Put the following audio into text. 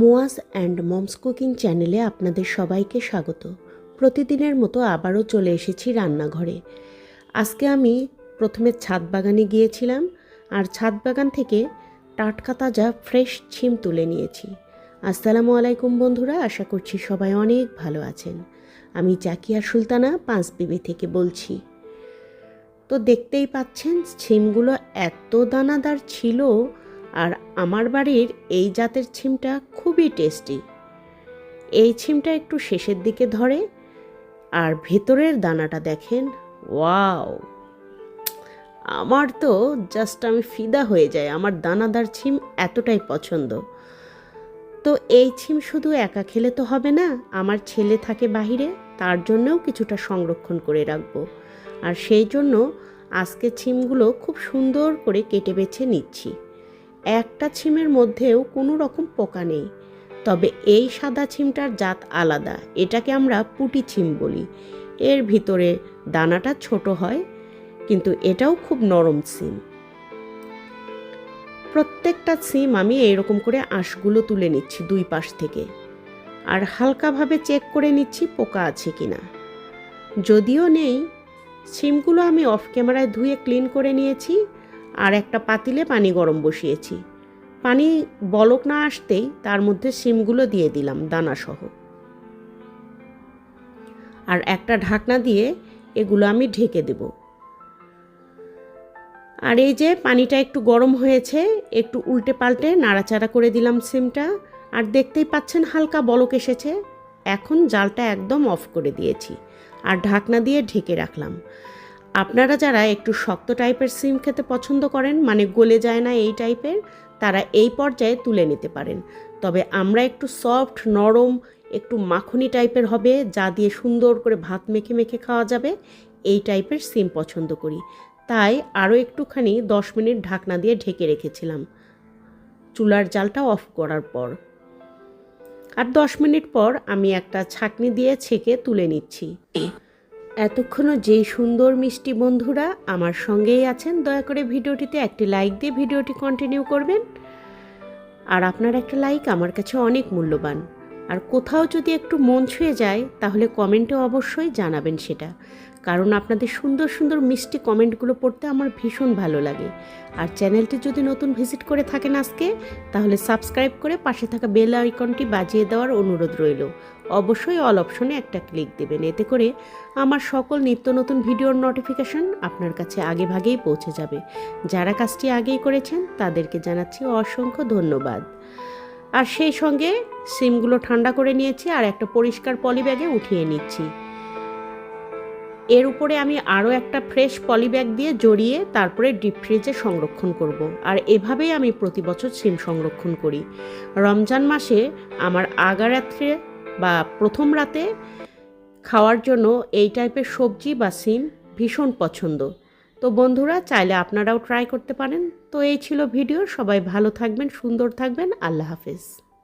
Muaz and moms cooking চ্যানেলে আপনাদের সবাইকে স্বাগত। প্রতিদিনের মতো আবারও চলে এসেছি রান্নাঘরে। আজকে আমি প্রথমে ছাদ বাগানে গিয়েছিলাম আর ছাদ বাগান থেকে টাটকা তাজা ফ্রেশ ছিম তুলে নিয়েছি। আসসালামু আলাইকুম বন্ধুরা, আশা করছি সবাই অনেক ভালো আছেন। আমি জাকিয়া সুলতানা, পাঁচ বিবি থেকে বলছি। তো দেখতেই পাচ্ছেন, ছিমগুলো এত দানাদার ছিল আর আমার বাড়ির এই জাতের ছিমটা খুবই টেস্টি। এই ছিমটা একটু শেষের দিকে ধরে আর ভেতরের দানাটা দেখেন, ওয়াও! আমার তো জাস্ট আমি ফিদা হয়ে যায় আমার দানাদার ছিম এতটাই পছন্দ। তো এই ছিম শুধু একা খেলে তো হবে না, আমার ছেলে থাকে বাহিরে, তার জন্যও কিছুটা সংরক্ষণ করে রাখব। আর সেই জন্য আজকে ছিমগুলো খুব সুন্দর করে কেটে বেছে নিচ্ছি। একটা ছিমের মধ্যেও কোনো রকম পোকা নেই। তবে এই সাদা ছিমটার জাত আলাদা। এটাকে আমরা পুটি ছিম বলি। এর ভিতরে দানাটা ছোট হয়, কিন্তু এটাও খুব নরম সিম প্রত্যেকটা সিম আমি এইরকম করে আঁশগুলো তুলে নিচ্ছি দুই পাশ থেকে। আর হালকাভাবে চেক করে নিচ্ছি পোকা আছে কি না যদিও নেই সিমগুলো আমি অফ ক্যামেরায় ধুয়ে ক্লিন করে নিয়েছি। আর একটা পাতিলে পানি গরম বসিয়েছি। পানি বলক না আসতেই তার মধ্যে সিমগুলো দিয়ে দিলাম দানাসহ। আর একটা ঢাকনা দিয়ে এগুলো আমি ঢেকে দেব। আর এই যে পানিটা একটু গরম হয়েছে, একটু উল্টে পাল্টে নাড়াচাড়া করে দিলাম সিমটা। আর দেখতেই পাচ্ছেন হালকা বলক এসেছে। এখন জালটা একদম অফ করে দিয়েছি। আর ঢাকনা দিয়ে ঢেকে রাখলাম। আপনারা যারা একটু শক্ত টাইপের সিম খেতে পছন্দ করেন মানে গলে যায় না এই টাইপের, তারা এই পর্যায়ে তুলে নিতে পারেন। তবে আমরা একটু সফট, নরম, একটু মাখনি টাইপের হবে, যা দিয়ে সুন্দর করে ভাত মেখে মেখে খাওয়া যাবে। এই টাইপের সিম পছন্দ করি। তাই আরও একটুখানি দশ মিনিট ঢাকনা দিয়ে ঢেকে রেখেছিলাম। চুলার জালটা অফ করার পর। আর দশ মিনিট পর আমি একটা ছাকনি দিয়ে ছেঁকে তুলে নিচ্ছি। এতক্ষণও যেই সুন্দর মিষ্টি বন্ধুরা আমার সঙ্গেই আছেন, দয়া করে ভিডিওটিতে একটি লাইক দিয়ে ভিডিওটি কন্টিনিউ করবেন। আর আপনার একটা লাইক আমার কাছে অনেক মূল্যবান। আর কোথাও যদি একটু মন ছুঁয়ে যায়, তাহলে কমেন্টে অবশ্যই জানাবেন সেটা। কারণ আপনাদের সুন্দর সুন্দর মিষ্টি কমেন্টগুলো পড়তে আমার ভীষণ ভালো লাগে। আর চ্যানেলটি যদি নতুন ভিজিট করে থাকেন আজকে, তাহলে সাবস্ক্রাইব করে পাশে থাকা বেল আইকনটি বাজিয়ে দেওয়ার অনুরোধ রইল। অবশ্যই অল অপশনে একটা ক্লিক দেবেন, এতে করে আমার সকল নিত্য নতুন ভিডিওর নোটিফিকেশন আপনার কাছে আগে ভাগেই পৌঁছে যাবে। যারা কাজটি আগেই করেছেন, তাদেরকে জানাচ্ছি অসংখ্য ধন্যবাদ। আর সেই সঙ্গে সিমগুলো ঠান্ডা করে নিয়েছি, আর একটা পরিষ্কার পলিব্যাগে উঠিয়ে নিচ্ছি। এর উপরে আমি আরও একটা ফ্রেশ পলিব্যাগ দিয়ে জড়িয়ে তারপরে ডিপ ফ্রিজে সংরক্ষণ করব। আর এভাবেই আমি প্রতি বছর সিম সংরক্ষণ করি। রমজান মাসে আমার আগা রাত্রে বা প্রথম রাতে খাওয়ার জন্য এই টাইপের সবজি বা সিম ভীষণ পছন্দ। তো বন্ধুরা, চাইলে আপনারাও ট্রাই করতে পারেন। তো এই ছিল ভিডিও সবাই ভালো থাকবেন, সুন্দর থাকবেন, আল্লাহ হাফেজ।